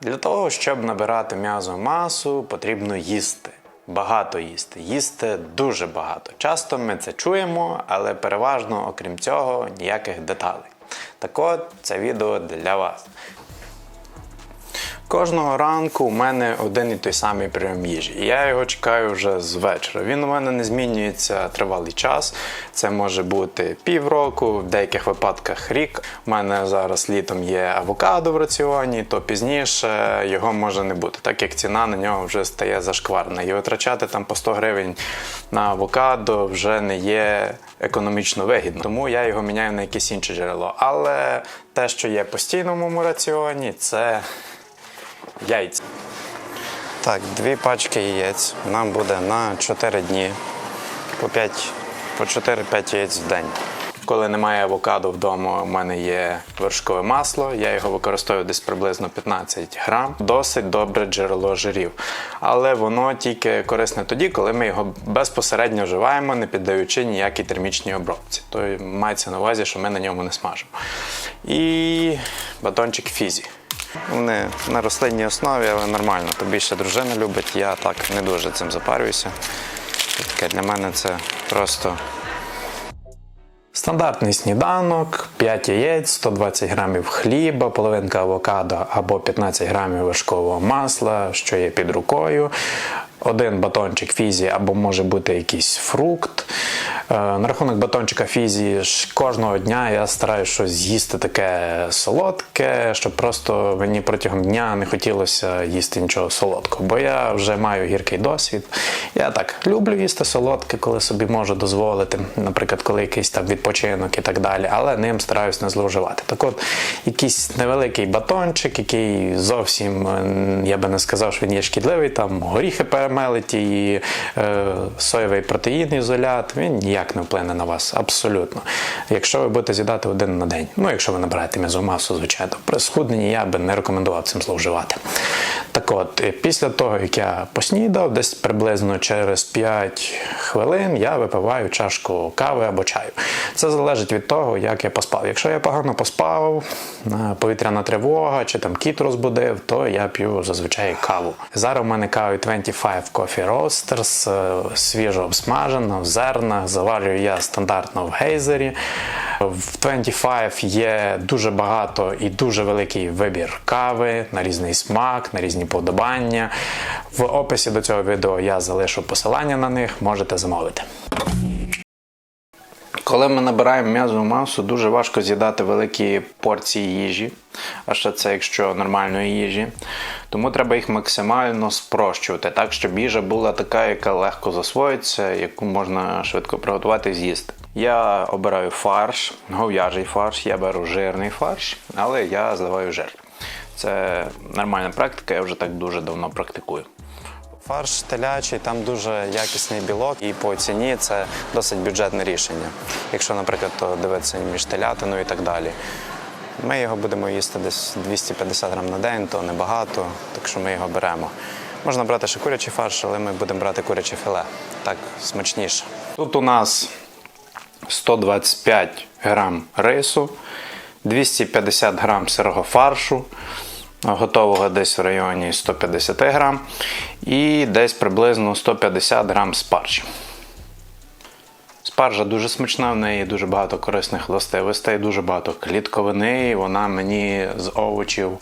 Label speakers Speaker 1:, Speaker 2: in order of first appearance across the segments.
Speaker 1: Для того, щоб набирати м'язову масу, потрібно їсти. Багато їсти. Їсти дуже багато. Часто ми це чуємо, але переважно, окрім цього, ніяких деталей. Так от, це відео для вас. Кожного ранку у мене один і той самий прийом їжі. І я його чекаю вже з вечора. Він у мене не змінюється тривалий час. Це може бути півроку, в деяких випадках рік. У мене зараз літом є авокадо в раціоні, то пізніше його може не бути, так як ціна на нього вже стає зашкварна. І витрачати там по 100 гривень на авокадо вже не є економічно вигідно. Тому я його міняю на якесь інше джерело. Але те, що є постійно в моєму раціоні, це яйця. Так, дві пачки яєць. Нам буде на 4 дні по 5, по 4-5 яєць в день. Коли немає авокадо вдома, у мене є вершкове масло. Я його використовую десь приблизно 15 грам. Досить добре джерело жирів. Але воно тільки корисне тоді, коли ми його безпосередньо вживаємо, не піддаючи ніякій термічній обробці. То мається на увазі, що ми на ньому не смажимо. І батончик фізі. Вони на рослинній основі, але нормально. То більше дружина любить, я так не дуже цим запарююся. Таке для мене це просто. Стандартний сніданок, 5 яєць, 120 грамів хліба, половинка авокадо або 15 грамів вершкового масла, що є під рукою, один батончик фізі або може бути якийсь фрукт. Е, На рахунок батончика фізі кожного дня я стараюся щось з'їсти таке солодке, щоб просто мені протягом дня не хотілося їсти нічого солодкого, бо я вже маю гіркий досвід. Я так люблю їсти солодке, коли собі можу дозволити, наприклад, коли якийсь там відпочинок і так далі, але ним стараюсь не зловживати. Так от, якийсь невеликий батончик, який зовсім е, я би не сказав, що він є шкідливий, там горіхи перемелиті і е, соєвий протеїн, ізолят, він ніяк не вплине на вас абсолютно. Якщо ви будете з'їдати один на день, ну якщо ви набираєте м'язову масу, звичайно, при схудненні я би не рекомендував цим зловживати. Так от, е, після того, як я поснідав, десь приблизно через 5 хвилин я випиваю чашку кави або чаю. Це залежить від того, як я поспав. Якщо я погано поспав, е, повітряна тривога чи там кіт розбудив, то я п'ю зазвичай каву. Зараз у мене кави 25 Coffee Roasters, е, свіжо обсмажена, в зернах, заварюю я стандартно в гейзері. В 25 є дуже багато і дуже великий вибір кави на різний смак, на різні подобання. В описі до цього відео я залишу посилання на них, можете замовити. Коли ми набираємо м'язову масу, дуже важко з'їдати великі порції їжі, а ще це якщо нормальної їжі. Тому треба їх максимально спрощувати, так щоб їжа була така, яка легко засвоїться, яку можна швидко приготувати і з'їсти. Я обираю фарш, гов'яжий фарш, я беру жирний фарш, але я зливаю жир. Це нормальна практика, я вже так дуже давно практикую. Фарш телячий, там дуже якісний білок, і по ціні це досить бюджетне рішення. Якщо, наприклад, то дивитися між телятиною і так далі. Ми його будемо їсти десь 250 грам на день, то небагато, так що ми його беремо. Можна брати ще курячий фарш, але ми будемо брати куряче філе. Так смачніше. Тут у нас 125 грам рису, 250 грам сирого фаршу, готового десь в районі 150 грам, і десь приблизно 150 грам спаржі. Спаржа дуже смачна, в неї дуже багато корисних властивостей, дуже багато клітковини, і вона мені з овочів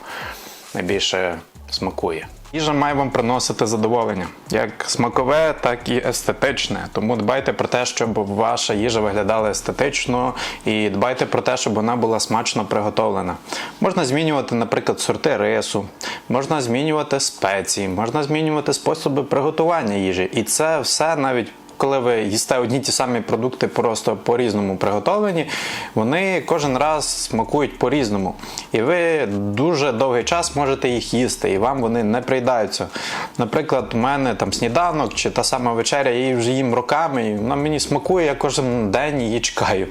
Speaker 1: найбільше смакує. Їжа має вам приносити задоволення, як смакове, так і естетичне. Тому дбайте про те, щоб ваша їжа виглядала естетично, і дбайте про те, щоб вона була смачно приготовлена. Можна змінювати, наприклад, сорти рису, можна змінювати спеції, можна змінювати способи приготування їжі. І це все навіть коли ви їсте одні ті самі продукти просто по-різному приготовлені, вони кожен раз смакують по-різному. І ви дуже довгий час можете їх їсти, і вам вони не прийдаються. Наприклад, у мене там сніданок чи та сама вечеря, я її вже їм роками, і вона мені смакує, я кожен день її чекаю,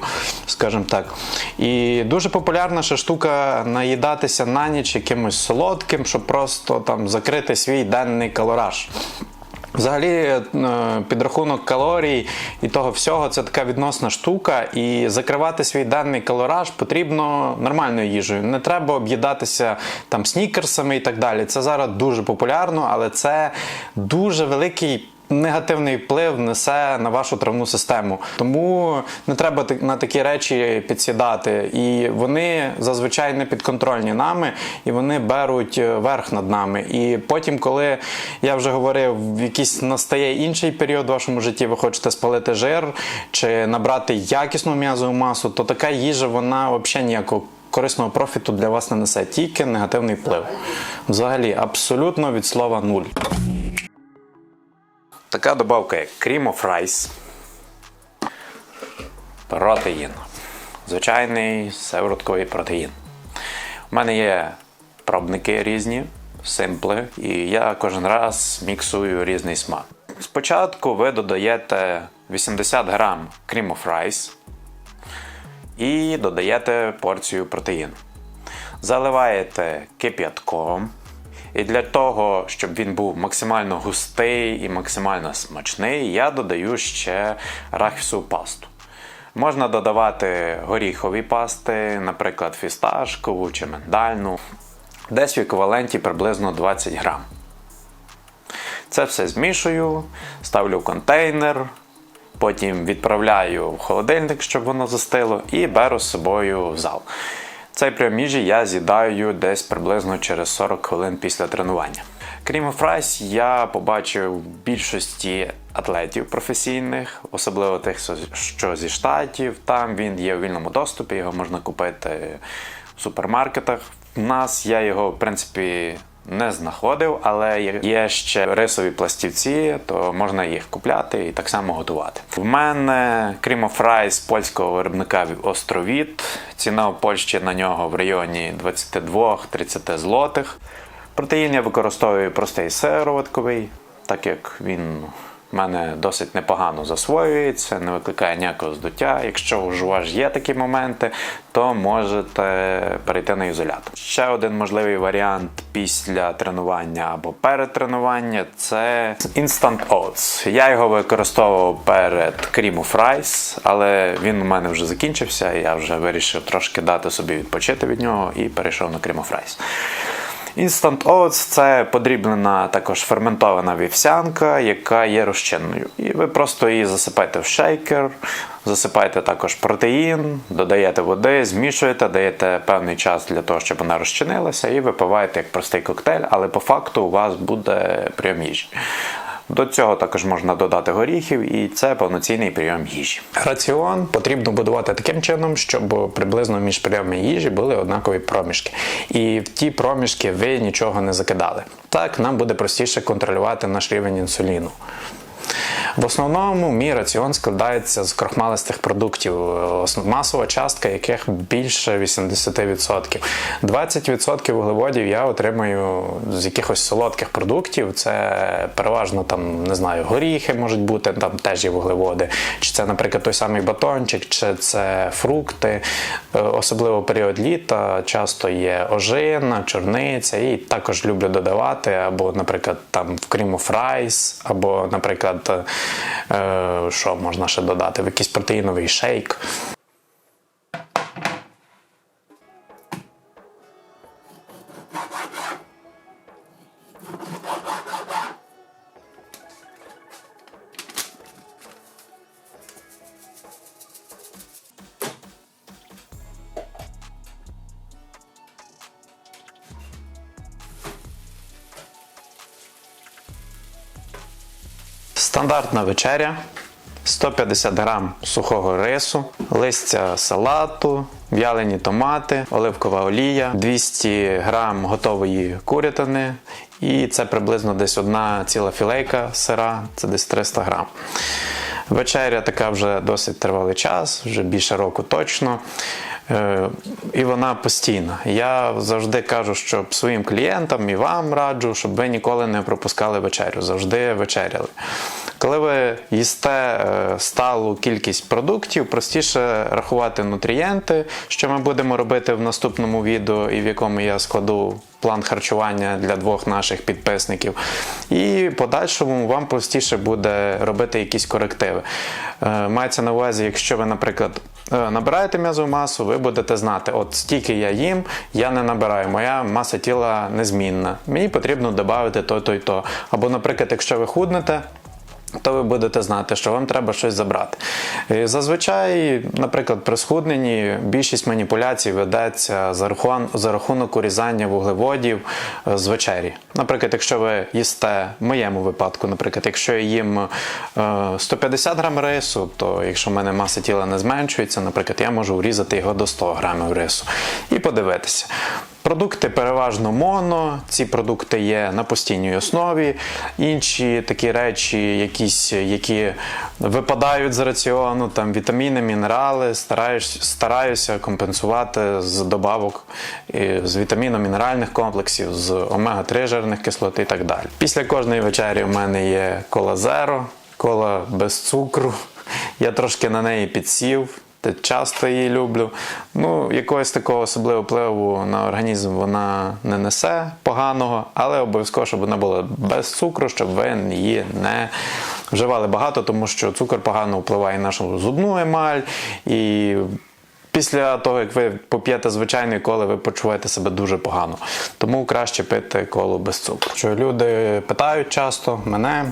Speaker 1: скажімо так. І дуже популярна ще штука наїдатися на ніч якимось солодким, щоб просто там закрити свій денний калораж. Взагалі, е, підрахунок калорій і того всього це така відносна штука, і закривати свій денний калораж потрібно нормальною їжею. Не треба об'їдатися там снікерсами і так далі. Це зараз дуже популярно, але це дуже великий. Негативний вплив несе на вашу травну систему, тому не треба на такі речі підсідати. І вони зазвичай не підконтрольні нами, і вони беруть е, верх над нами. І потім, коли я вже говорив, якийсь настає інший період в вашому житті, ви хочете спалити жир чи набрати якісну м'язову масу, то така їжа вона взагалі ніякого. Корисного профіту для вас не несе, тільки негативний вплив. Взагалі, абсолютно від слова нуль. Така добавка, як Rice. Протеїн. Звичайний северодковий протеїн. У мене є пробники різні, симпли, і я кожен раз міксую різний смак. Спочатку ви додаєте 80 грам Rice і додаєте порцію протеїну. Заливаєте кип'ятком. І для того, щоб він був максимально густий і максимально смачний, я додаю ще арахісову пасту. Можна додавати горіхові пасти, наприклад, фісташкову чи миндальну, десь в еквіваленті приблизно 20 грам. Це все змішую, ставлю в контейнер, потім відправляю в холодильник, щоб воно застило, і беру з собою в зал. Цей прийом їжі я з'їдаю десь приблизно через 40 хвилин після тренування. Крім фрайс, я побачив в більшості атлетів професійних, особливо тих, що зі штатів. Там він є у вільному доступі, його можна купити в супермаркетах. У нас я його, в принципі, не знаходив, але є- ще рисові пластівці, то можна їх купляти і так само готувати. В мене крім фрай з польського виробника Островіт. Ціна в Польщі на нього в районі 22-30 злотих. Протеїн я використовую простий сироватковий, так як він в мене досить непогано засвоюється, не викликає ніякого здуття. Якщо у вас є такі моменти, то можете перейти на ізолятор. Ще один можливий варіант після тренування або перед тренування це Instant Oats. Я його використовував перед of Rice, але він у мене вже закінчився. Я вже вирішив трошки дати собі відпочити від нього і перейшов на of Rice. Instant Oats – це подріблена також ферментована вівсянка, яка є розчинною. І ви просто її засипаєте в шейкер, засипаєте також протеїн, додаєте води, змішуєте, даєте певний час для того, щоб вона розчинилася, і випиваєте як простий коктейль, але по факту у вас буде прям їжі. До цього також можна додати горіхів, і це повноцінний прийом їжі. Раціон потрібно будувати таким чином, щоб приблизно між прийомами їжі були однакові проміжки. І в ті проміжки ви нічого не закидали. Так нам буде простіше контролювати наш рівень інсуліну. В основному мій раціон складається з крохмалистих продуктів, масова частка яких більше 80%. 20% вуглеводів я отримую з якихось солодких продуктів. Це переважно там, не знаю, горіхи можуть бути, там теж є вуглеводи. Чи це, наприклад, той самий батончик, чи це фрукти. Е, Особливо період літа часто є ожина, чорниця, і також люблю додавати, або, наприклад, там в крім фрайс, або, наприклад, що можна ще додати, в якийсь протеїновий шейк. Стандартна вечеря. 150 грам сухого рису, листя салату, в'ялені томати, оливкова олія, 200 грам готової курятини, і це приблизно десь одна ціла філейка сира, це десь 300 грам. Вечеря така вже досить тривалий час, вже більше року точно. Е, І вона постійна. Я завжди кажу, щоб своїм клієнтам і вам раджу, щоб ви ніколи не пропускали вечерю, завжди вечеряли. Коли ви їсте е, сталу кількість продуктів, простіше рахувати нутрієнти, що ми будемо робити в наступному відео, і в якому я складу план харчування для двох наших підписників. І подальшому вам простіше буде робити якісь корективи. Е, Мається на увазі, якщо ви, наприклад, е, набираєте м'язову масу, ви будете знати, от стільки я їм, я не набираю, моя маса тіла незмінна. Мені потрібно додати то, то і то. Або, наприклад, якщо ви худнете. То ви будете знати, що вам треба щось забрати. І Зазвичай, наприклад, при схудненні більшість маніпуляцій ведеться за рахунок, за рахунок урізання вуглеводів е, з вечері. Наприклад, якщо ви їсте, в моєму випадку, наприклад, якщо я їм е, 150 грам рису, то якщо в мене маса тіла не зменшується, наприклад, я можу урізати його до 100 грамів рису і подивитися. Продукти переважно моно, ці продукти є на постійній основі. Інші такі речі, якісь, які випадають з раціону, там вітаміни, мінерали, стараюсь, стараюся компенсувати з добавок з вітаміно-мінеральних комплексів, з омега-3 жирних кислот і так далі. Після кожної вечері у мене є кола зеро, кола без цукру. Я трошки на неї підсів. Часто її люблю. Ну, якогось такого особливого впливу на організм вона не несе поганого, але обов'язково, щоб вона була без цукру, щоб ви її не вживали багато, тому що цукор погано впливає на нашу зубну емаль. І після того, як ви поп'єте звичайної коли, ви почуваєте себе дуже погано. Тому краще пити колу без цукру. Що люди питають часто мене.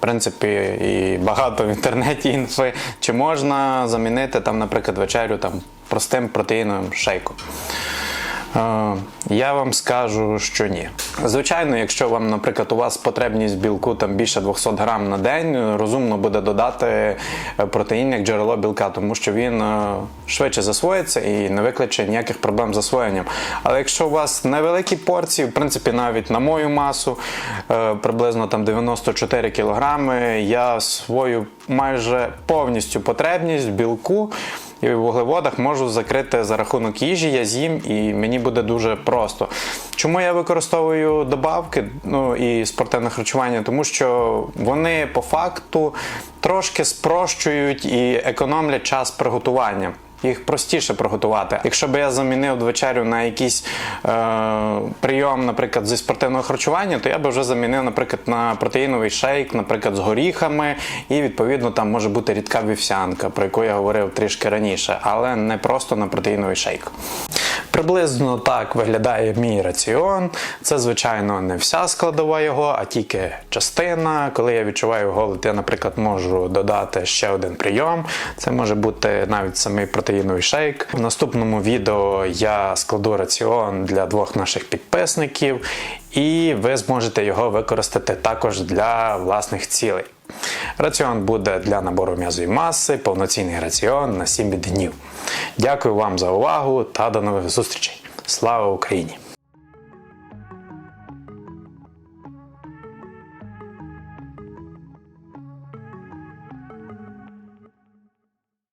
Speaker 1: Принципі, і багато в інтернеті інфи, чи можна замінити там, наприклад, вечерю там простим протеїновим шейком. Я вам скажу, що ні. Звичайно, якщо вам, наприклад, у вас потребність білку там більше 200 грам на день, розумно буде додати е, протеїн як джерело білка, тому що він е, швидше засвоїться і не викличе ніяких проблем з засвоєнням. Але якщо у вас невеликі порції, в принципі, навіть на мою масу, е, приблизно там 94 кілограми, я свою майже повністю потребність білку і в вуглеводах можу закрити за рахунок їжі, я з'їм, і мені буде дуже просто. Чому я використовую добавки ну, і спортивне харчування? Тому що вони по факту трошки спрощують і економлять час приготування. Їх простіше приготувати. Якщо б я замінив вечерю на якийсь е, прийом, наприклад, зі спортивного харчування, то я б вже замінив, наприклад, на протеїновий шейк, наприклад, з горіхами, і відповідно там може бути рідка вівсянка, про яку я говорив трішки раніше, але не просто на протеїновий шейк. Приблизно так виглядає мій раціон. Це, звичайно, не вся складова його, а тільки частина. Коли я відчуваю голод, я, наприклад, можу додати ще один прийом. Це може бути навіть самий протеїновий шейк. В наступному відео я складу раціон для двох наших підписників, і ви зможете його використати також для власних цілей. Раціон буде для набору м'язової маси, повноцінний раціон на 7 днів. Дякую вам за увагу та до нових зустрічей. Слава Україні!